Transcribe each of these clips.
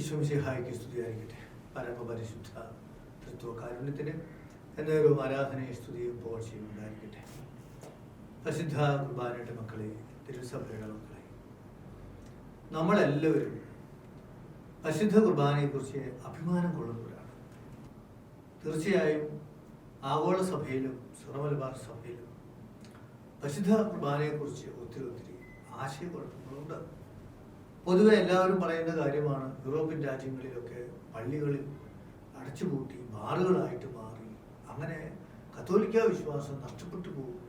ഈശ്വംസിഹായിക്ക് സ്തുതിയായിരിക്കട്ടെ. പരമപരിശുദ്ധ തൃത്വ കാരുണ്യത്തിന് എന്നൊരു ആരാധനയെ സ്തുതിയും പോഴ്ചയും ഉണ്ടായിരിക്കട്ടെ. പ്രസിദ്ധ കുർബാനയുടെ മക്കളെ തിരുസഭയുടെ മക്കളെ നമ്മളെല്ലാവരും പ്രസിദ്ധ കുർബാനയെക്കുറിച്ച് അഭിമാനം കൊള്ളുന്നവരാണ്. തീർച്ചയായും ആഗോള സഭയിലും സുറമലബാർ സഭയിലും പ്രസിദ്ധ കുർബാനയെക്കുറിച്ച് ഒത്തിരി ഒത്തിരി ആശയക്കുഴപ്പങ്ങളുണ്ട്. പൊതുവെ എല്ലാവരും പറയുന്ന കാര്യമാണ് യൂറോപ്യൻ രാജ്യങ്ങളിലൊക്കെ പള്ളികളിൽ അടച്ചുപൂട്ടി ബാറുകളായിട്ട് മാറി അങ്ങനെ കത്തോലിക്ക വിശ്വാസം നഷ്ടപ്പെട്ടു പോകുന്നു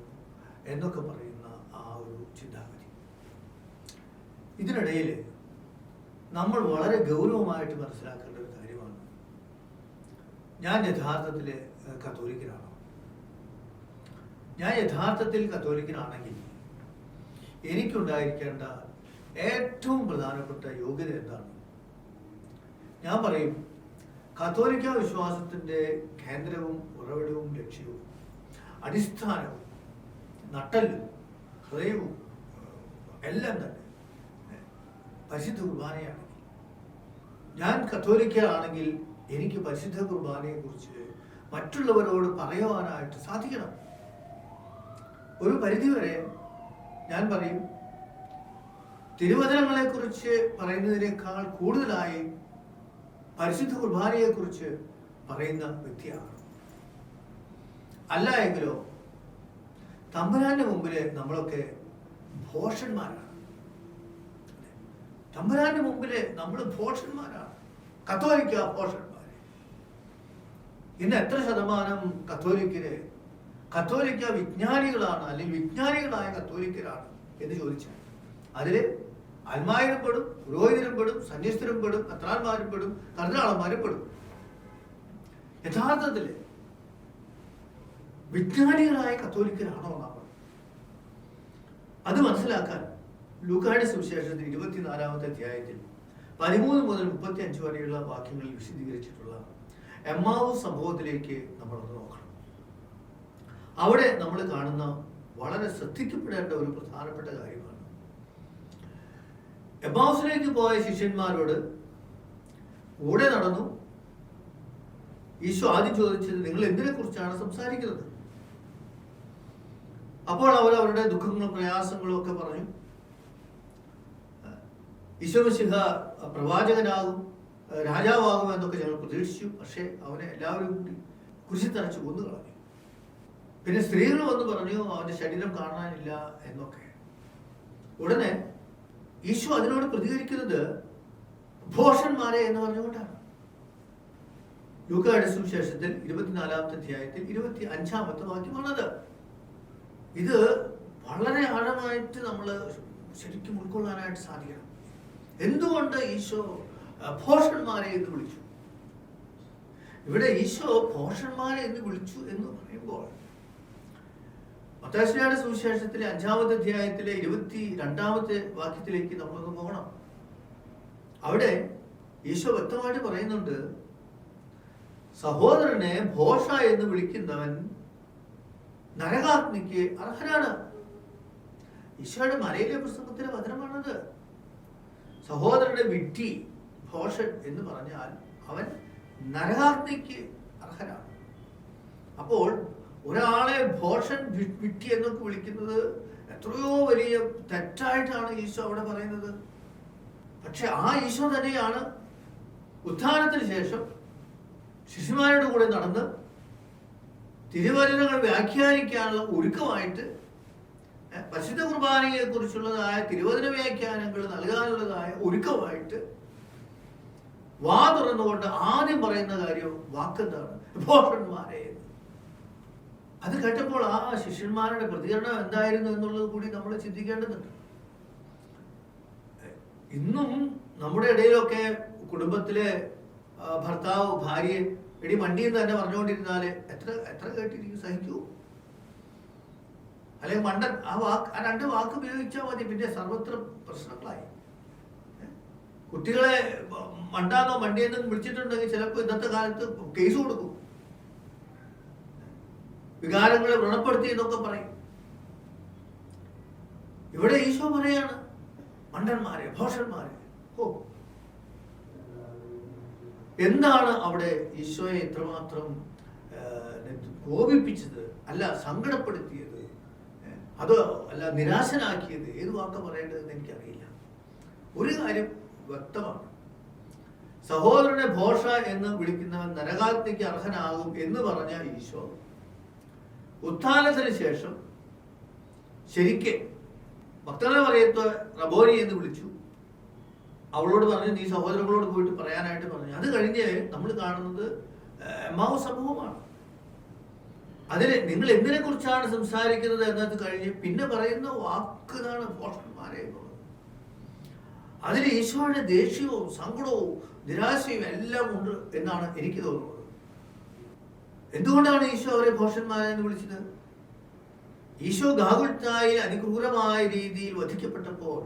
എന്നൊക്കെ പറയുന്ന ആ ഒരു ചിന്താഗതി. ഇതിനിടയിൽ നമ്മൾ വളരെ ഗൗരവമായിട്ട് മനസ്സിലാക്കേണ്ട ഒരു കാര്യമാണ്. ഞാൻ യഥാർത്ഥത്തിൽ കത്തോലിക്കനാണ്. ഞാൻ യഥാർത്ഥത്തിൽ കത്തോലിക്കനാണെങ്കിൽ എനിക്കുണ്ടായിരിക്കേണ്ട ഏറ്റവും പ്രധാനപ്പെട്ട യോഗ്യത എന്താണ്? ഞാൻ പറയും കത്തോലിക്ക വിശ്വാസത്തിന്റെ കേന്ദ്രവും ഉറവിടവും ലക്ഷ്യവും അടിസ്ഥാനവും നട്ടലും ഹൃദയവും എല്ലാം തന്നെ പരിശുദ്ധ കുർബാനയാണെങ്കിൽ ഞാൻ കത്തോലിക്ക ആണെങ്കിൽ എനിക്ക് പരിശുദ്ധ കുർബാനയെ കുറിച്ച് മറ്റുള്ളവരോട് പറയുവാനായിട്ട് സാധിക്കണം. ഒരു പരിധിവരെ ഞാൻ പറയും തിരുവചനങ്ങളെക്കുറിച്ച് പറയുന്നതിനേക്കാൾ കൂടുതലായി പരിശുദ്ധ കുർബാനയെ കുറിച്ച് പറയുന്ന വ്യക്തിയാണ്. അല്ല എങ്കിലോ തമ്പുരാന്റെ മുമ്പിൽ നമ്മളൊക്കെ ഭോഷന്മാരാണ്. തമ്പുരാന്റെ മുമ്പിൽ നമ്മൾ ഭോഷന്മാരാണ്. കത്തോലിക്ക ഭോഷന്മാര്. ഇന്ന് എത്ര ശതമാനം കത്തോലിക്കര് കത്തോലിക്ക വിജ്ഞാനികളാണ് അല്ലെങ്കിൽ വിജ്ഞാനികളായ കത്തോലിക്കരാണ് എന്ന് ചോദിച്ചാൽ അതിൽ അൽമാരും പെടും പുരോഹിതരും പെടും സന്യസ്തരും പെടും അത്രാന്മാരും പെടും കർദ്ദാളന്മാരും പെടും യഥാർത്ഥത്തിൽ വിജ്ഞാനികളായ കത്തോലിക്കരാണോ നാം അത് മനസ്സിലാക്കാൻ ലൂക്കാടി സുവിശേഷത്തിൽ ഇരുപത്തിനാലാമത്തെ അധ്യായത്തിൽ പതിമൂന്ന് മുതൽ മുപ്പത്തി അഞ്ച് വരെയുള്ള വാക്യങ്ങളിൽ വിശദീകരിച്ചിട്ടുള്ള എമ്മാവു സംഭവത്തിലേക്ക് നമ്മളൊന്ന് നോക്കണം. അവിടെ നമ്മൾ കാണുന്ന വളരെ ശ്രദ്ധിക്കപ്പെടേണ്ട ഒരു പ്രധാനപ്പെട്ട കാര്യമാണ് എമ്മാവസിലേക്ക് പോയ ശിഷ്യന്മാരോട് കൂടെ നടന്നു. ഈശോ ആദ്യം ചോദിച്ചത് നിങ്ങൾ എന്തിനെ കുറിച്ചാണ് സംസാരിക്കുന്നത്? അപ്പോൾ അവർ അവരുടെ ദുഃഖങ്ങളും പ്രയാസങ്ങളും ഒക്കെ പറഞ്ഞു. ഈശോമിശിഹ പ്രവാചകനാകും രാജാവാകും എന്നൊക്കെ ഞങ്ങൾ പ്രതീക്ഷിച്ചു. പക്ഷേ അവനെ എല്ലാവരും കൂടി കുരിശിത്തറച്ച് കൊന്നു കളഞ്ഞു പിന്നെ സ്ത്രീകൾ വന്ന് പറഞ്ഞു അവന്റെ ശരീരം കാണാനില്ല എന്നൊക്കെ. ഉടനെ ഈശോ അതിനോട് പ്രതികരിക്കുന്നത് ഭോഷന്മാരെ എന്ന് പറഞ്ഞുകൊണ്ടാണ്. ലൂക്കായുടെ സുവിശേഷത്തിൽ ഇരുപത്തിനാലാമത്തെ അധ്യായത്തിൽ ഇരുപത്തി അഞ്ചാമത്തെ വാക്യമാണത്. ഇത് വളരെ ആഴമായിട്ട് നമ്മൾ ശരിക്കും ഉൾക്കൊള്ളാനായിട്ട് സാധിക്കണം. എന്തുകൊണ്ട് ഈശോ ഭോഷന്മാരെ എന്ന് വിളിച്ചു? ഇവിടെ ഈശോ ഭോഷന്മാരെ എന്ന് വിളിച്ചു എന്ന് പറയുമ്പോൾ മത്താശ്രീയുടെ സുവിശേഷത്തിലെ അഞ്ചാമത്തെ അധ്യായത്തിലെ ഇരുപത്തി രണ്ടാമത്തെ വാക്യത്തിലേക്ക് നമ്മളൊന്ന് പോകണം. അവിടെ ഈശോ വ്യക്തമായിട്ട് പറയുന്നുണ്ട് സഹോദരനെ ഭോഷ എന്ന് വിളിക്കുന്നവൻ നരകാഗ്നിക്ക് അർഹനാണ്. ഈശോയുടെ മലയിലെ പുസ്തകത്തിലെ വചനമാണത്. സഹോദരന്റെ വിട്ടി ഭോഷൻ എന്ന് പറഞ്ഞാൽ അവൻ നരകാഗ്നിക്ക് അർഹനാണ്. അപ്പോൾ ഒരാളെ ഭോഷൻ വിട്ടി എന്നൊക്കെ വിളിക്കുന്നത് എത്രയോ വലിയ തെറ്റായിട്ടാണ് ഈശോ അവിടെ പറയുന്നത് പക്ഷെ ആ ഈശോ തന്നെയാണ് ഉത്ഥാനത്തിന് ശേഷം ശിശുമാരുടെ കൂടെ നടന്ന് തിരുവചനങ്ങൾ വ്യാഖ്യാനിക്കാനുള്ള ഒരുക്കമായിട്ട് പശുദ്ധ കുർബാനയെ കുറിച്ചുള്ളതായ തിരുവചന വ്യാഖ്യാനങ്ങൾ നൽകാനുള്ളതായ ഒരുക്കമായിട്ട് വാ തുറന്നുകൊണ്ട് ആദ്യം പറയുന്ന കാര്യം വാക്കെന്താണ് ഭോഷന്മാരെ. അത് കേട്ടപ്പോൾ ആ ശിഷ്യന്മാരുടെ പ്രതികരണം എന്തായിരുന്നു എന്നുള്ളത് കൂടി നമ്മൾ ചിന്തിക്കേണ്ടതുണ്ട്. ഇന്നും നമ്മുടെ ഇടയിലൊക്കെ കുടുംബത്തിലെ ഭർത്താവ് ഭാര്യ എടി വണ്ടിയിൽ നിന്ന് തന്നെ പറഞ്ഞുകൊണ്ടിരുന്നാൽ എത്ര എത്ര കേട്ടിരിക്കും? സഹിക്കൂ. അല്ലെങ്കിൽ മണ്ടൻ ആ വാക്ക് ആ രണ്ട് വാക്ക് ഉപയോഗിച്ചാൽ മതി. പിന്നെ സർവത്ര പ്രശ്നങ്ങളായി? കുട്ടികളെ മണ്ടാന്നോ മണ്ടിയെന്നും വിളിച്ചിട്ടുണ്ടെങ്കിൽ ചിലപ്പോൾ ഇന്നത്തെ കാലത്ത് കേസ് കൊടുക്കും. വികാരങ്ങളെ വ്രണപ്പെടുത്തി എന്നൊക്കെ പറയും. ഇവിടെ ഈശോ പറയാണ് മണ്ടന്മാരെ ഭോഷന്മാരെ ഓ എന്താണ് അവിടെ ഈശോയെ ഇത്രമാത്രം കോപിപ്പിച്ചത് അല്ല സങ്കടപ്പെടുത്തിയത് അത് അല്ല നിരാശനാക്കിയത്? ഏത് വാക്ക് പറയേണ്ടതെന്ന് എനിക്കറിയില്ല. ഒരു കാര്യം വ്യക്തമാണ്. സഹോദരനെ ഭോഷ എന്ന് വിളിക്കുന്നവൻ നരകാഗ്നിക്ക് അർഹനാകും എന്ന് പറഞ്ഞ ഈശോ ഉത്ഥാനത്തിന് ശേഷം ശരിക്ക് ഭക്തനെ പറയത്ത് റബോരി എന്ന് വിളിച്ചു. അവളോട് പറഞ്ഞു നീ സഹോദരങ്ങളോട് പോയിട്ട് പറയാനായിട്ട് പറഞ്ഞു. അത് കഴിഞ്ഞ് നമ്മൾ കാണുന്നത് എമാവ് സംഭവമാണ് അതിന് നിങ്ങൾ എന്തിനെ കുറിച്ചാണ് സംസാരിക്കുന്നത് എന്നത് കഴിഞ്ഞ് പിന്നെ പറയുന്ന വാക്ക് ഇതാണ് ഭോഷന്മാരെ അതിൽ ഈശോയുടെ ദേഷ്യവും സങ്കടവും നിരാശയും എല്ലാം ഉണ്ട് എന്നാണ് എനിക്ക് തോന്നുന്നത്. എന്തുകൊണ്ടാണ് ഈശോ അവരെ ഭോഷന്മാരെന്ന് വിളിച്ചത്? ഈശോ ഗാഗുൽത്തായി അതിക്രൂരമായ രീതിയിൽ വധിക്കപ്പെട്ടപ്പോൾ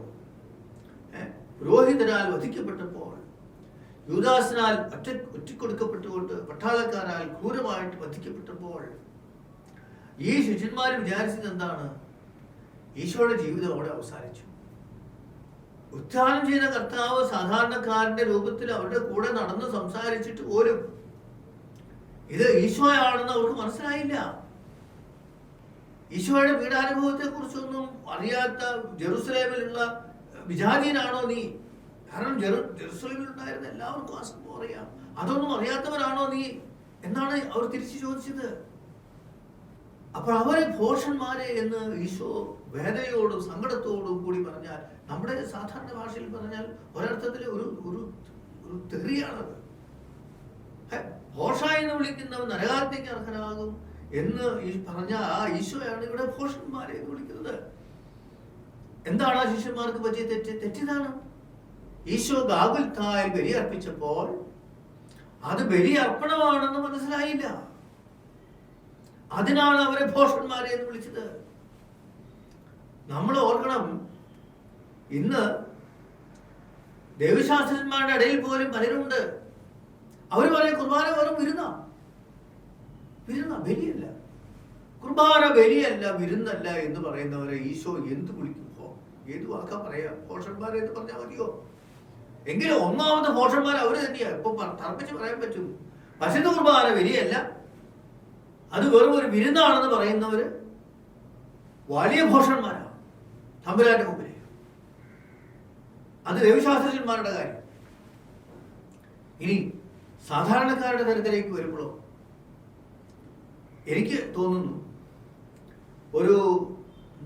പുരോഹിതനാൽ വധിക്കപ്പെട്ടപ്പോൾ യൂദാസിനാൽ ഒറ്റ ഒറ്റിക്കൊടുക്കപ്പെട്ടുകൊണ്ട് പട്ടാളക്കാരാൽ ക്രൂരമായിട്ട് വധിക്കപ്പെട്ടപ്പോൾ ഈ ശിഷ്യന്മാർ വിചാരിച്ചത് എന്താണ്? ഈശോയുടെ ജീവിതം അവിടെ അവസാനിച്ചു. ഉത്ഥാനം ചെയ്ത കർത്താവ് സാധാരണക്കാരന്റെ രൂപത്തിൽ അവരുടെ കൂടെ നടന്ന് സംസാരിച്ചിട്ട് പോലും ഇത് ഈശോയാണെന്ന് അവർക്ക് മനസ്സിലായില്ല. ഈശോയുടെ പീഡാനുഭവത്തെ കുറിച്ചൊന്നും അറിയാത്ത ജെറുസലേമിലുള്ള വിജാതീനാണോ നീ? കാരണം ജെറു ജെറുസലേമിൽ ഉണ്ടായിരുന്ന എല്ലാവർക്കും ആ സംഭവം അറിയാം. അതൊന്നും അറിയാത്തവരാണോ നീ? എന്നാണ് അവർ തിരിച്ചു ചോദിച്ചത്. അപ്പോൾ അവരെ ഭോഷന്മാരെ എന്ന് ഈശോ വേദനയോടും സങ്കടത്തോടും കൂടി പറഞ്ഞാൽ നമ്മുടെ സാധാരണ ഭാഷയിൽ പറഞ്ഞാൽ ഒരർത്ഥത്തിൽ ഒരു ഒരു തെറിയാണത്. ഭോഷ എന്ന് വിളിക്കുന്നവൻ നരകാലത്തേക്ക് അർഹനാകും എന്ന് പറഞ്ഞ ആ ഈശോയാണ് ഇവിടെ ഭോഷന്മാരെ എന്ന് വിളിക്കുന്നത്. എന്താണ് ആ ശിഷ്യന്മാർക്ക് പറ്റിയ തെറ്റ്? തെറ്റിതാണ്. ഈശോ ഗാകുൽത്തായി ബലി അർപ്പിച്ചപ്പോൾ അത് ബലി അർപ്പണമാണെന്ന് മനസ്സിലായില്ല. അതിനാണ് അവരെ ഭോഷന്മാരെ എന്ന് വിളിച്ചത്. നമ്മൾ ഓർക്കണം ഇന്ന് ദേവശാസ്ത്രന്മാരുടെ ഇടയിൽ പോലും പലരുണ്ട്. അവർ പറയും കുർബാന വെറും വിരുന്ന. വിരുന്ന ബലിയല്ല. കുർബാന ബലിയല്ല വിരുന്നല്ല എന്ന് പറയുന്നവരെ ഈശോ എന്ത് വിളിക്കുമ്പോ ഏത് വാക്കാ പറയാ? പോഷന്മാരെ എന്ന് പറഞ്ഞാൽ മതിയോ? എങ്കിലും ഒന്നാമത്തെ പോഷന്മാർ അവർ തന്നെയാ. ഇപ്പൊ തർപ്പിച്ച് പറയാൻ പറ്റും. പശുദ്ധ കുർബാന ബലിയല്ല. അത് വെറും ഒരു വിരുന്നാണെന്ന് പറയുന്നവര് വലിയ ഭോഷന്മാരാണ് തമ്പുരാന്റെ മുമ്പിൽ അത് ദൈവശാസ്ത്രജ്ഞന്മാരുടെ കാര്യം. ഇനി സാധാരണക്കാരുടെ തരത്തിലേക്ക് വരുമ്പോഴോ? എനിക്ക് തോന്നുന്നു ഒരു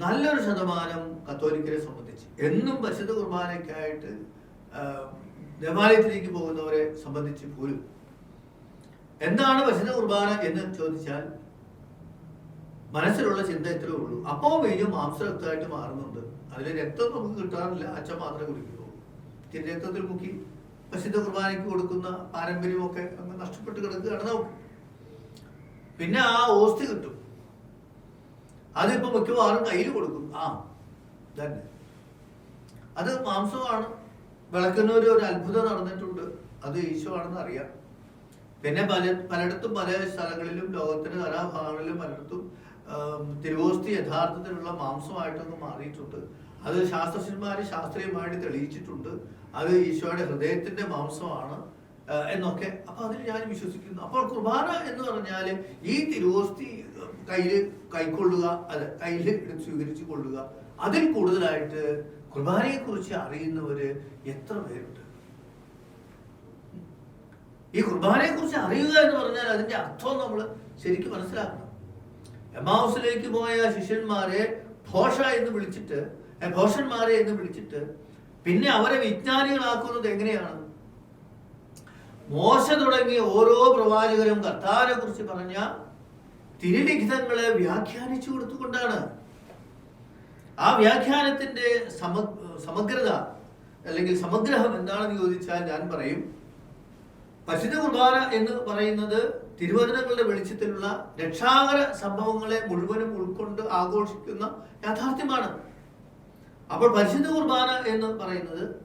നല്ലൊരു ശതമാനം കത്തോലിക്കരെ സംബന്ധിച്ച് എന്നും പരിശുദ്ധ കുർബാനയ്ക്കായിട്ട് ദേവാലയത്തിലേക്ക് പോകുന്നവരെ സംബന്ധിച്ച് പോലും. എന്താണ് പരിശുദ്ധ കുർബാന എന്ന് ചോദിച്ചാൽ മനസ്സിലുള്ള ചിന്ത ഇത്രേ ഉള്ളൂ. അപ്പോ വീഞ്ഞും മാംസരക്തമായിട്ട് മാറുന്നുണ്ട്. അതിൽ രക്തം നമുക്ക് കിട്ടാറില്ല. അച്ഛൻ മാത്രമേ കുടിക്കുള്ളൂ തിരി രക്തത്തിൽ മുക്കി പരിശുദ്ധ കുർബാനയ്ക്ക് കൊടുക്കുന്ന പാരമ്പര്യമൊക്കെ അങ്ങ് നഷ്ടപ്പെട്ട് കിടക്കുകയാണ് നമുക്ക്. പിന്നെ ആ ഓസ്തി കിട്ടും. അതിപ്പോ മിക്കവാറും കയ്യിൽ കൊടുക്കും. ആ തന്നെ അത് മാംസമാണ്. വിളക്കുന്നവര് ഒരു അത്ഭുതം നടന്നിട്ടുണ്ട്. അത് ഈശോ ആണെന്ന് അറിയാം. പിന്നെ പല പലയിടത്തും പല സ്ഥലങ്ങളിലും ലോകത്തിന്റെ കലാഭാഗങ്ങളിലും പലയിടത്തും തിരുവോസ്തി യഥാർത്ഥത്തിലുള്ള മാംസമായിട്ടൊന്ന് മാറിയിട്ടുണ്ട്. അത് ശാസ്ത്രജ്ഞന്മാര് ശാസ്ത്രീയമായിട്ട് തെളിയിച്ചിട്ടുണ്ട്. അത് ഈശോയുടെ ഹൃദയത്തിന്റെ മാംസമാണ് എന്നൊക്കെ. അപ്പൊ അതിൽ ഞാൻ വിശ്വസിക്കുന്നു. അപ്പോൾ കുർബാന എന്ന് പറഞ്ഞാൽ ഈ തിരുവോസ്തി കയ്യിൽ കൈക്കൊള്ളുക അല്ല കയ്യിൽ സ്വീകരിച്ചു കൊള്ളുക. അതിൽ കൂടുതലായിട്ട് കുർബാനയെ കുറിച്ച് അറിയുന്നവര് എത്ര പേരുണ്ട്? ഈ കുർബാനയെ കുറിച്ച് അറിയുക എന്ന് പറഞ്ഞാൽ അതിന്റെ അർത്ഥം നമ്മൾ ശരിക്കും മനസ്സിലാക്കണം. എമാവസിലേക്ക് പോയ ശിഷ്യന്മാരെ ഭോഷ എന്ന് വിളിച്ചിട്ട് ഭോഷന്മാരെ എന്ന് വിളിച്ചിട്ട് പിന്നെ അവരെ വിജ്ഞാനികളാക്കുന്നത് എങ്ങനെയാണ്? മോശ തുടങ്ങിയ ഓരോ പ്രവാചകരും കർത്താവിനെ കുറിച്ച് പറഞ്ഞ തിരുലിഖിതങ്ങളെ വ്യാഖ്യാനിച്ചു കൊടുത്തുകൊണ്ടാണ്. ആ വ്യാഖ്യാനത്തിന്റെ സമ സമഗ്രത അല്ലെങ്കിൽ സമഗ്രഹം എന്താണെന്ന് ചോദിച്ചാൽ ഞാൻ പറയും. പരിശുദ്ധ കുർബാന എന്ന് പറയുന്നത് തിരുവചനങ്ങളുടെ വെളിച്ചത്തിലുള്ള രക്ഷാകര സംഭവങ്ങളെ മുഴുവനും ഉൾക്കൊണ്ട് ആഘോഷിക്കുന്ന യാഥാർത്ഥ്യമാണ്. അപ്പോൾ പരിശുദ്ധ കുർബാന എന്ന് പറയുന്നത്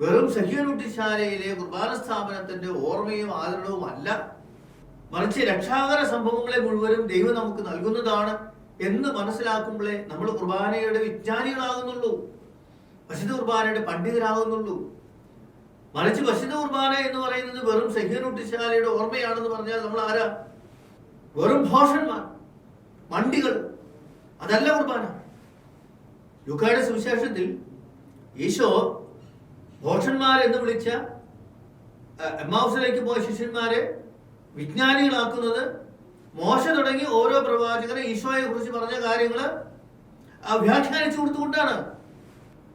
വെറും സഹ്യനുട്ടിശാലയിലെ കുർബാന സ്ഥാപനത്തിന്റെ ഓർമ്മയും ആദരണവും അല്ല. മറിച്ച് രക്ഷാകര സംഭവങ്ങളെ മുഴുവനും ദൈവം നമുക്ക് നൽകുന്നതാണ് എന്ന് മനസ്സിലാക്കുമ്പോഴേ നമ്മൾ കുർബാനയുടെ വിജ്ഞാനികളാകുന്നുള്ളൂ. പശുദ്ധ കുർബാനയുടെ പണ്ഡിതരാകുന്നുള്ളൂ. മറിച്ച് പശുദ്ധ കുർബാന എന്ന് പറയുന്നത് വെറും സഹീനുട്ടിശാലയുടെ ഓർമ്മയാണെന്ന് പറഞ്ഞാൽ നമ്മൾ ആരാ? വെറും ഭോഷന്മാർ മണ്ടികൾ. അതല്ല കുർബാന. ലുക്കായുടെ സുവിശേഷത്തിൽ ഈശോ എന്ന് വിളിച്ച എമ്മാവുസിലേക്ക് പോയ ശിഷ്യന്മാരെ വിജ്ഞാനികളാക്കുന്നത് മോശ തുടങ്ങി ഓരോ പ്രവാചകരെ ഈശോയെ കുറിച്ച് പറഞ്ഞ കാര്യങ്ങൾ വ്യാഖ്യാനിച്ചു കൊടുത്തുകൊണ്ടാണ്.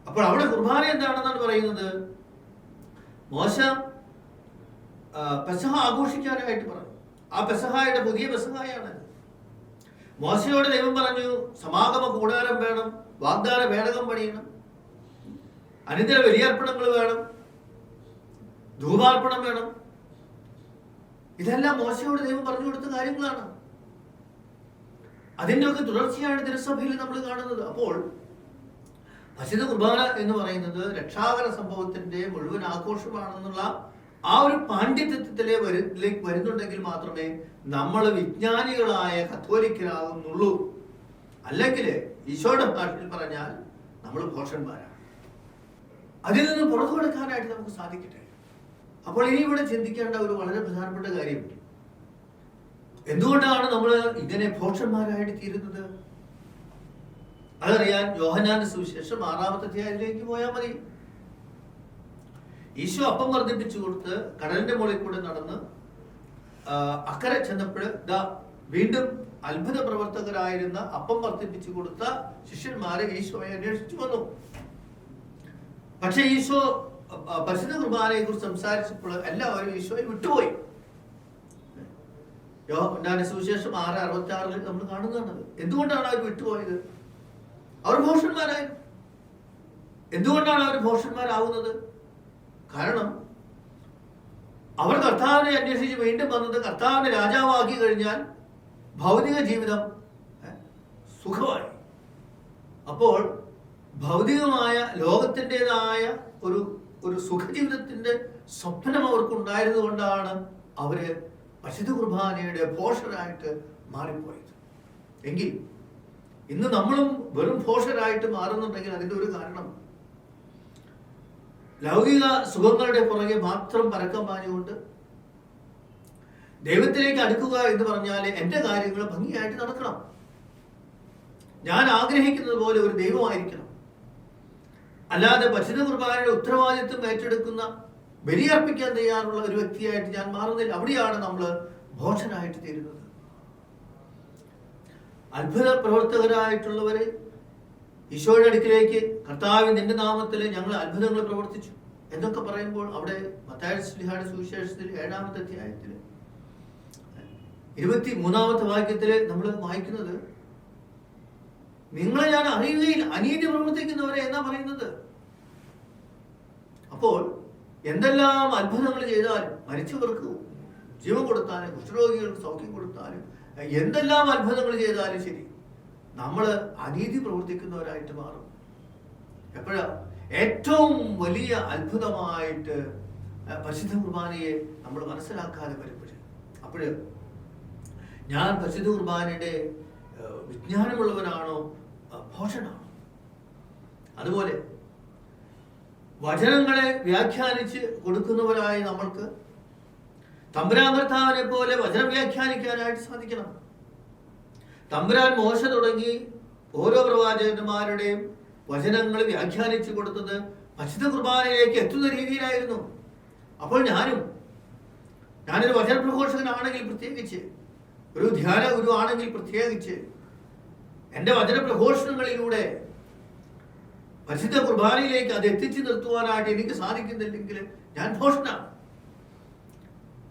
അപ്പോൾ അവിടെ കുർബാന എന്താണെന്നാണ് പറയുന്നത്? മോശ പെസഹ ആഘോഷിക്കാനായിട്ട് പറഞ്ഞു. ആ പെസഹായുടെ പുതിയ പെസഹായാണ്. മോശയോട് ദൈവം പറഞ്ഞു സമാഗമ കൂടാരം വേണം. വാഗ്ദാന പേടകം പണിയണം. അനുദിന ബലിയർപ്പണങ്ങൾ വേണം. ധൂപാർപ്പണം വേണം. ഇതെല്ലാം മോശയോട് ദൈവം പറഞ്ഞു കൊടുത്ത കാര്യങ്ങളാണ്. അതിന്റെയൊക്കെ തുടർച്ചയാണ് തിരുസഭയിൽ നമ്മൾ കാണുന്നത്. അപ്പോൾ പശുത കുർബാന എന്ന് പറയുന്നത് രക്ഷാകര സംഭവത്തിന്റെ മുഴുവൻ ആഘോഷമാണെന്നുള്ള ആ ഒരു പാണ്ഡിത്യത്തിലെ വരുത്തിലേക്ക് വരുന്നുണ്ടെങ്കിൽ മാത്രമേ നമ്മൾ വിജ്ഞാനികളായ കത്തോലിക്കരാകുന്നുള്ളൂ. അല്ലെങ്കിൽ ഈശോയുടെ ഭാഷയിൽ പറഞ്ഞാൽ നമ്മൾ ഭോഷന്മാരാണ്. അതിൽ നിന്ന് പുറത്തു കൊടുക്കാനായിട്ട് നമുക്ക് സാധിക്കട്ടെ. അപ്പോൾ ഇനി ഇവിടെ ചിന്തിക്കേണ്ട ഒരു വളരെ പ്രധാനപ്പെട്ട കാര്യം എന്തുകൊണ്ടാണ് നമ്മൾ ഇങ്ങനെ ഭോഷന്മാരായിട്ട് തീരുന്നത്? അതറിയാൻ യോഹനാന്റെ സുവിശേഷം ആറാമത്തെ അധ്യായത്തിലേക്ക് പോയാൽ മതി. ഈശോ അപ്പം വർദ്ധിപ്പിച്ചു കൊടുത്ത് കടലിന്റെ മുകളിൽ കൂടെ നടന്ന് അക്കരെ ചെന്നപ്പോൾ വീണ്ടും അത്ഭുത പ്രവർത്തകരായിരുന്ന അപ്പം വർദ്ധിപ്പിച്ചു കൊടുത്ത ശിഷ്യന്മാരെ ഈശോയെ അന്വേഷിച്ചു വന്നു. പക്ഷെ ഈശോ പരിശുദ്ധ കുർബാനയെ കുറിച്ച് സംസാരിച്ചപ്പോൾ എല്ലാവരും ഈശോയെ വിട്ടുപോയി. യോഹന്നാന്റെ സുവിശേഷം ആറ് അറുപത്തി ആറിൽ നമ്മൾ കാണുന്നതാണത് എന്തുകൊണ്ടാണ് അവർ വിട്ടുപോയത്? അവർ ഭോഷന്മാരായി. എന്തുകൊണ്ടാണ് അവർ ഭോഷന്മാരാവുന്നത്? കാരണം അവർ കർത്താവിനെ അന്വേഷിച്ച് വീണ്ടും വന്നത് കർത്താവിനെ രാജാവാക്കി കഴിഞ്ഞാൽ ഭൗതിക ജീവിതം സുഖമായി. അപ്പോൾ ഭൗതികമായ ലോകത്തിന്റെതായ ഒരു ഒരു സുഖജീവിതത്തിന്റെ സ്വപ്നം അവർക്ക് ഉണ്ടായിരുന്നത് കൊണ്ടാണ് അവർ പശുദ്ധ കുർബാനയുടെ ഭോഷരായിട്ട് മാറിപ്പോയത്. എങ്കിൽ ഇന്ന് നമ്മളും വെറും ഭോഷരായിട്ട് മാറുന്നുണ്ടെങ്കിൽ അതിന്റെ ഒരു കാരണം ലൗകിക സുഖങ്ങളുടെ പുറകെ മാത്രം പരക്കം പാഞ്ഞുകൊണ്ട് ദൈവത്തിലേക്ക് അടുക്കുക എന്ന് പറഞ്ഞാൽ എന്റെ കാര്യങ്ങൾ ഭംഗിയായിട്ട് നടക്കണം. ഞാൻ ആഗ്രഹിക്കുന്നത് പോലെ ഒരു ദൈവമായിരിക്കണം. അല്ലാതെ പരിശുദ്ധ കുർബാനയുടെ ഉത്തരവാദിത്വം ഏറ്റെടുക്കുന്ന ബലിയർപ്പിക്കാൻ തയ്യാറുള്ള ഒരു വ്യക്തിയായിട്ട് ഞാൻ മാറുന്നില്ല അവിടെയാണ് നമ്മൾ ഭോഷനായിട്ട് തീരുന്നത്. അത്ഭുത പ്രവർത്തകരായിട്ടുള്ളവര് ഈശോയുടെ അടുക്കിലേക്ക് കർത്താവ് നിന്റെ നാമത്തിൽ ഞങ്ങൾ അത്ഭുതങ്ങൾ പ്രവർത്തിച്ചു. എന്നൊക്കെ പറയുമ്പോൾ അവിടെ മത്തായ സുവിശേഷത്തിൽ ഏഴാമത്തെ അധ്യായത്തിൽ ഇരുപത്തി മൂന്നാമത്തെ വാക്യത്തിൽ നമ്മൾ വായിക്കുന്നത് നിങ്ങളെ ഞാൻ അറിയുകയില്ല അനീതി പ്രവർത്തിക്കുന്നവരെ എന്നാ പറയുന്നത്? അപ്പോൾ എന്തെല്ലാം അത്ഭുതങ്ങൾ ചെയ്താലും മരിച്ചവർക്ക് ജീവൻ കൊടുത്താലും കുഷ്ഠരോഗികൾക്ക് സൗഖ്യം കൊടുത്താലും എന്തെല്ലാം അത്ഭുതങ്ങൾ ചെയ്താലും ശരി നമ്മൾ അനീതി പ്രവർത്തിക്കുന്നവരായിട്ട് മാറും. എപ്പോഴാ? ഏറ്റവും വലിയ അത്ഭുതമായിട്ട് പരിശുദ്ധ കുർബാനയെ നമ്മൾ മനസ്സിലാക്കാതെ വരുമ്പോഴേ. അപ്പോഴ് ഞാൻ പരിശുദ്ധ കുർബാനയുടെ വിജ്ഞാനമുള്ളവനാണോ? ഭോഷനാണോ? അതുപോലെ വചനങ്ങളെ വ്യാഖ്യാനിച്ച് കൊടുക്കുന്നവരായ നമ്മൾക്ക് തമ്പുരാൻ കർത്താവിനെ പോലെ വചനം വ്യാഖ്യാനിക്കാനായിട്ട് സാധിക്കണം. തമ്പുരാൻ മോശ തുടങ്ങി ഓരോ പ്രവാചകന്മാരുടെയും വചനങ്ങൾ വ്യാഖ്യാനിച്ചു കൊടുത്തത് പരിശുദ്ധ കുർബാനയിലേക്ക് എത്തുന്ന രീതിയിലായിരുന്നു. അപ്പോൾ ഞാനും ഞാനൊരു വചന പ്രഘോഷകനാണെങ്കിൽ പ്രത്യേകിച്ച് ഒരു ധ്യാന ഗുരു ആണെങ്കിൽ പ്രത്യേകിച്ച് എന്റെ വചന പ്രഘോഷണങ്ങളിലൂടെ പരിശുദ്ധ കുർബാനയിലേക്ക് അത് എത്തിച്ചു നിർത്തുവാനായിട്ട് എനിക്ക് സാധിക്കുന്നില്ലെങ്കിൽ ഞാൻ ഭോഷനാണ്.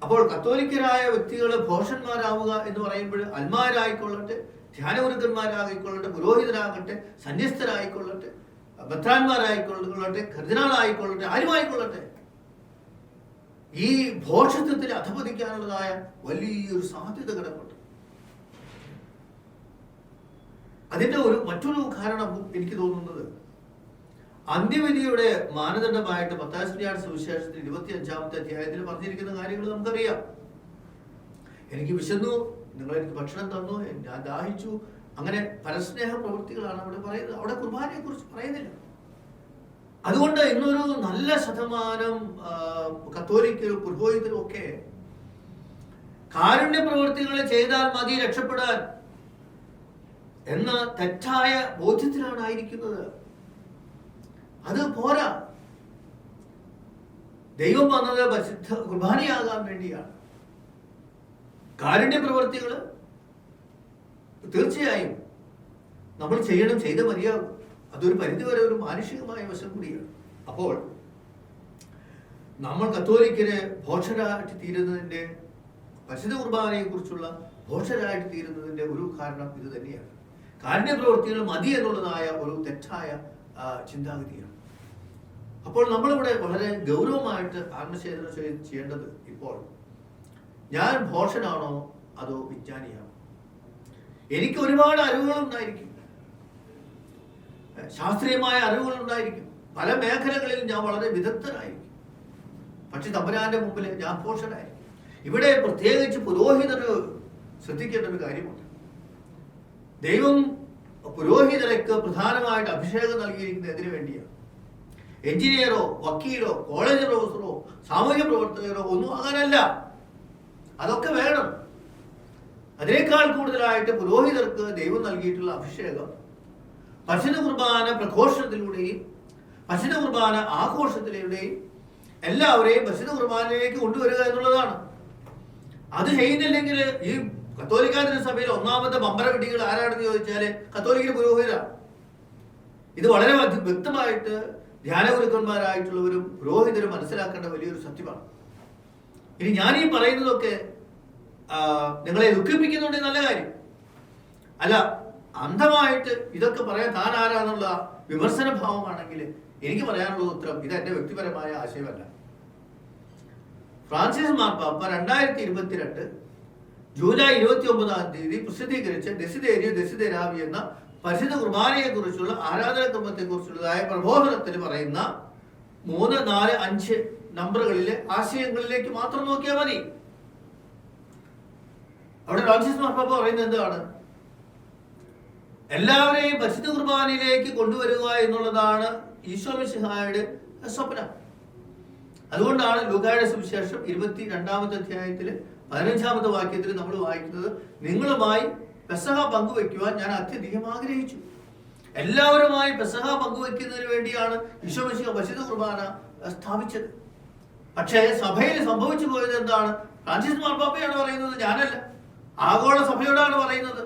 അപ്പോൾ കത്തോലിക്കരായ വ്യക്തികൾ ഭോഷന്മാരാവുക എന്ന് പറയുമ്പോൾ അന്മാരായിക്കൊള്ളട്ടെ ധ്യാനഗുരുക്കന്മാരായിക്കൊള്ളട്ടെ പുരോഹിതരാകട്ടെ സന്യസ്തരായിക്കൊള്ളട്ടെ ബത്രാന്മാരായിക്കൊള്ളട്ടെ ഖർദിനാളായിക്കൊള്ളട്ടെ ആരുമായിക്കൊള്ളട്ടെ ഈ ഭോഷത്വത്തിൽ അധപതിക്കാനുള്ളതായ വലിയൊരു സാധ്യത കിടപ്പുണ്ട്. അതിന്റെ ഒരു മറ്റൊരു കാരണം എനിക്ക് തോന്നുന്നത് അന്ത്യവിധിയുടെ മാനദണ്ഡമായിട്ട് പത്താശ്രീയാണ് സുവിശേഷത്തിൽ ഇരുപത്തി അഞ്ചാമത്തെ അധ്യായത്തിൽ പറഞ്ഞിരിക്കുന്ന കാര്യങ്ങൾ നമുക്കറിയാം. എനിക്ക് വിശന്നു നിങ്ങൾ എനിക്ക് ഭക്ഷണം തന്നു ഞാൻ ദാഹിച്ചു അങ്ങനെ പരസ്നേഹ പ്രവൃത്തികളാണ് അവിടെ പറയുന്നത്. അവിടെ കുർബാനയെ കുറിച്ച് പറയുന്നില്ല. അതുകൊണ്ട് ഇന്നൊരു നല്ല ശതമാനം ആ, കത്തോലിക്കരും പുരോഹിതരും ഒക്കെ കാരുണ്യ പ്രവൃത്തികൾ ചെയ്താൽ മതി രക്ഷപ്പെടാൻ എന്ന തെറ്റായ ബോധ്യത്തിലാണ് ആയിരിക്കുന്നത്. അത് പോരാ. ദൈവം വന്നത് പരിശുദ്ധ കുർബാനയാകാൻ വേണ്ടിയാണ്. കാരുണ്യ പ്രവൃത്തികൾ തീർച്ചയായും നമ്മൾ ചെയ്യണം ചെയ്ത് മതിയാകും. അതൊരു പരിധിവരെ ഒരു മാനുഷികമായ വശം കൂടിയാണ്. അപ്പോൾ നമ്മൾ കത്തോലിക്കര് ഭോഷരായിട്ട് തീരുന്നതിന്റെ പരിശുദ്ധ കുർബാനയെ കുറിച്ചുള്ള ഭോഷരായിട്ട് തീരുന്നതിന്റെ ഒരു കാരണം ഇത് തന്നെയാണ്. കാരുണ്യ പ്രവൃത്തികൾ മതി എന്നുള്ളതായ ഒരു തെറ്റായ ചിന്താഗതിയാണ്. അപ്പോൾ നമ്മളിവിടെ വളരെ ഗൗരവമായിട്ട് ആത്മശേഖരണം ചെയ്യ- ചെയ്യേണ്ടത് ഇപ്പോൾ ഞാൻ ഭോഷനാണോ അതോ വിജ്ഞാനിയാണോ? എനിക്ക് ഒരുപാട് അറിവുകൾ ഉണ്ടായിരിക്കും ശാസ്ത്രീയമായ അറിവുകൾ ഉണ്ടായിരിക്കും പല മേഖലകളിലും ഞാൻ വളരെ വിദഗ്ധനായിരിക്കും. പക്ഷെ തമ്പുരാന്റെ മുമ്പിൽ ഞാൻ ഭോഷനായിരിക്കും ഇവിടെ പ്രത്യേകിച്ച് പുരോഹിതർ ശ്രദ്ധിക്കേണ്ട ഒരു കാര്യമുണ്ട്. ദൈവം പുരോഹിതർക്ക് പ്രധാനമായിട്ട് അഭിഷേകം നൽകിയിരിക്കുന്നത് എന്തിനു വേണ്ടിയാണ്. എഞ്ചിനീയറോ വക്കീലോ കോളേജ് പ്രൊഫസറോ സാമൂഹ്യ പ്രവർത്തകരോ ഒന്നും ആകാനല്ല അതൊക്കെ വേണം. അതിനേക്കാൾ കൂടുതലായിട്ട് പുരോഹിതർക്ക് ദൈവം നൽകിയിട്ടുള്ള അഭിഷേകം പരിശുദ്ധ കുർബാന പ്രഘോഷണത്തിലൂടെയും ഭജന കുർബാന ആഘോഷത്തിലൂടെയും എല്ലാവരെയും ഭജന കുർബാനയിലേക്ക് കൊണ്ടുവരിക എന്നുള്ളതാണ്. അത് ചെയ്യുന്നില്ലെങ്കിൽ ഈ കത്തോലിക്കാ സഭയിൽ ഒന്നാമത്തെ ബമ്പര വിട്ടികൾ ആരാണെന്ന് ചോദിച്ചാൽ കത്തോലിക്ക പുരോഹിത ഇത് വളരെ വ്യക്തമായിട്ട് ധ്യാനഗുരുക്കന്മാരായിട്ടുള്ളവരും പുരോഹിതരും മനസ്സിലാക്കേണ്ട വലിയൊരു സത്യമാണ്. ഇനി ഞാൻ ഈ പറയുന്നതൊക്കെ നിങ്ങളെ ദുഃഖിപ്പിക്കുന്നുണ്ടെങ്കിൽ നല്ല കാര്യം. അല്ല അന്ധമായിട്ട് ഇതൊക്കെ പറയാൻ താൻ ആരാന്നുള്ള വിമർശന ഭാവമാണെങ്കിൽ എനിക്ക് പറയാനുള്ള ഉത്തരം ഇത് എന്റെ വ്യക്തിപരമായ ആശയമല്ല. ഫ്രാൻസിസ് മാർപ്പാപ്പ രണ്ടായിരത്തി ഇരുപത്തിരണ്ട് ജൂലൈ ഇരുപത്തി ഒമ്പതാം തീയതി പ്രസിദ്ധീകരിച്ച ഡെസിദേരിയോ ഡെസിദേരാവി എന്ന പരിശുദ്ധ കുർബാനയെ കുറിച്ചുള്ള ആരാധനക്രമത്തെ കുറിച്ചുള്ളതായ പ്രബോധനത്തിൽ പറയുന്ന മൂന്ന് നാല് അഞ്ച് നമ്പറുകളിലെ ആശയങ്ങളിലേക്ക് മാത്രം നോക്കിയാൽ മതി. അവിടെ ഫ്രാൻസിസ് മാർപ്പാപ്പ പറയുന്നത് എന്താണ്? എല്ലാവരെയും പരിശുദ്ധ കുർബാനയിലേക്ക് കൊണ്ടുവരിക എന്നുള്ളതാണ് ഈശോ മിശിഹായുടെ സ്വപ്നം. അതുകൊണ്ടാണ് ലൂക്കായുടെ സുവിശേഷം ഇരുപത്തി രണ്ടാമത്തെ അധ്യായത്തിൽ പതിനഞ്ചാമത്തെ വാക്യത്തിൽ നമ്മൾ വായിക്കുന്നത് നിങ്ങളുമായി പെസഹ പങ്കുവെക്കുവാൻ ഞാൻ അത്യധികം ആഗ്രഹിച്ചു. എല്ലാവരുമായി പെസഹ പങ്കുവെക്കുന്നതിന് വേണ്ടിയാണ് ഈശോ മിശിഹ പരിശുദ്ധ കുർബാന സ്ഥാപിച്ചത്. പക്ഷേ സഭയിൽ സംഭവിച്ചു പോയത് എന്താണ്? ഫ്രാൻസിസ് മാർപ്പാപ്പയാണ് പറയുന്നത് ഞാനല്ല. ആഗോള സഭയോടാണ് പറയുന്നത്.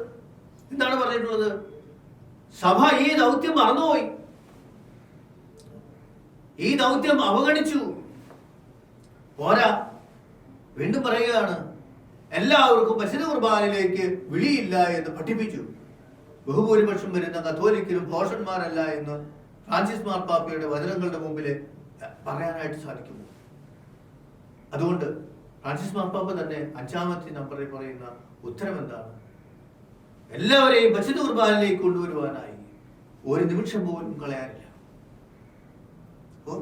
എന്താണ് പറഞ്ഞിട്ടുള്ളത്? സഭ ഈ ദൗത്യം മറന്നുപോയി. ഈ ദൗത്യം അവഗണിച്ചു. പോരാ. വീണ്ടും പറയുകയാണ് എല്ലാവർക്കും പശുന കുർബാനയിലേക്ക് വിളിയില്ല എന്ന് പഠിപ്പിച്ചു. ബഹുഭൂരിപക്ഷം വരുന്ന കത്തോലിക്കരും ഭോഷന്മാരല്ല എന്ന് ഫ്രാൻസിസ് മാർപ്പാപ്പയുടെ വചനങ്ങളുടെ മുമ്പിൽ പറയാനായിട്ട് സാധിക്കുന്നു. അതുകൊണ്ട് ഫ്രാൻസിസ് മാർപ്പാപ്പ തന്നെ അഞ്ചാമത്തെ നമ്പറിൽ പറയുന്ന ഉത്തരം എന്താണ് എല്ലാവരെയും പരിശുദ്ധ കുർബാനയിലേക്ക് കൊണ്ടുവരുവാനായി ഒരു നിമിഷം പോലും കളയാനില്ല.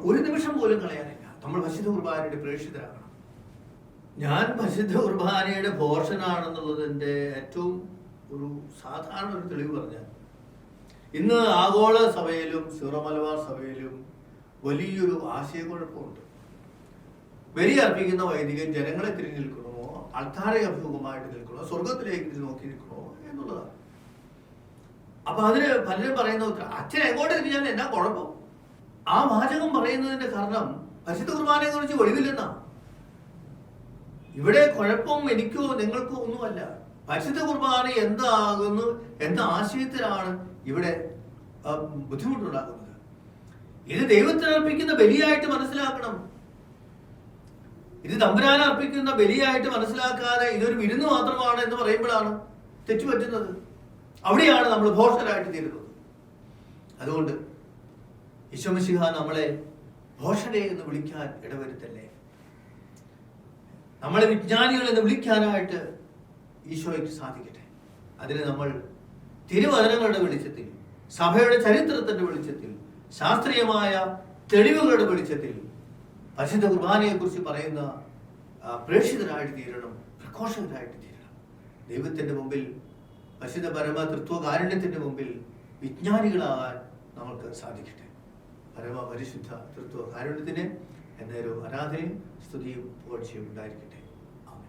ഒരു നിമിഷം പോലും കളയാനില്ല. നമ്മൾ പരിശുദ്ധ കുർബാനയുടെ പ്രേക്ഷിതരാകണം. ഞാൻ പരിശുദ്ധ കുർബാനയുടെ പോർഷനാണെന്നുള്ളതിന്റെ ഏറ്റവും ഒരു സാധാരണ ഒരു തെളിവ് പറഞ്ഞാൽ ഇന്ന് ആഗോള സഭയിലും സിറോ മലബാർ സഭയിലും വലിയൊരു ആശയക്കുഴപ്പമുണ്ട്. ബലി അർപ്പിക്കുന്ന വൈദികൻ ജനങ്ങളെ തിരിഞ്ഞു നിൽക്കണമോ? അൾത്താരെ അഭിമുഖമായിട്ട് നിൽക്കണോ? സ്വർഗത്തിലേക്ക് നോക്കി നിൽക്കണോ? എന്നുള്ളതാണ്. അപ്പൊ അതിന് പലരും പറയുന്ന ഉത്തരം അച്ഛൻ എങ്ങോട്ട് തിരിഞ്ഞാൽ എന്നാ കുഴപ്പം? ആ വാചകം പറയുന്നതിന്റെ കാരണം പരിശുദ്ധ കുർബാനയെ കുറിച്ച് ഒഴിവില്ലെന്നാ. ഇവിടെ കുഴപ്പം എനിക്കോ നിങ്ങൾക്കോ ഒന്നുമല്ല. പരിശുദ്ധ കുർബാന എന്താകുന്നു എന്ന ആശയത്തിലാണ് ഇവിടെ ബുദ്ധിമുട്ടുണ്ടാകുന്നത്? ഇത് ദൈവത്തിന് അർപ്പിക്കുന്ന ബലിയായിട്ട് മനസ്സിലാക്കണം. ഇത് തമ്പുരാൻ അർപ്പിക്കുന്ന ബലിയായിട്ട് മനസ്സിലാക്കാതെ ഇതൊരു വിരുന്ന് മാത്രമാണ് എന്ന് പറയുമ്പോഴാണ് തെറ്റുപറ്റുന്നത് അവിടെയാണ് നമ്മൾ ഭോഷരായിട്ട് തീരുന്നത്. അതുകൊണ്ട് ഈശോമിശിഹ നമ്മളെ ഭോഷരെ എന്ന് വിളിക്കാൻ ഇടവരുത്തല്ലേ? നമ്മളെ വിജ്ഞാനികൾ എന്ന് വിളിക്കാനായിട്ട് ഈശോയ്ക്ക് സാധിക്കട്ടെ. അതിന് നമ്മൾ തിരുവചനങ്ങളുടെ വെളിച്ചത്തിൽ സഭയുടെ ചരിത്രത്തിന്റെ വെളിച്ചത്തിൽ ശാസ്ത്രീയമായ തെളിവുകളുടെ വെളിച്ചത്തിൽ പരിശുദ്ധ കുർബാനയെ കുറിച്ച് പറയുന്ന പ്രേക്ഷിതരായിട്ട് തീരണം പ്രഘോഷകരായിട്ട് തീരണം. ദൈവത്തിന്റെ മുമ്പിൽ പരിശുദ്ധ പരമ തൃത്വകാരുണ്യത്തിന്റെ മുമ്പിൽ വിജ്ഞാനികളാകാൻ നമുക്ക് സാധിക്കട്ടെ. പരമ പരിശുദ്ധ തൃത്വകാരുണ്യത്തിന് എന്നേരവും ആരാധനയും സ്തുതിയും പോഴ്ചയും ഉണ്ടായിരിക്കട്ടെ. ആമേ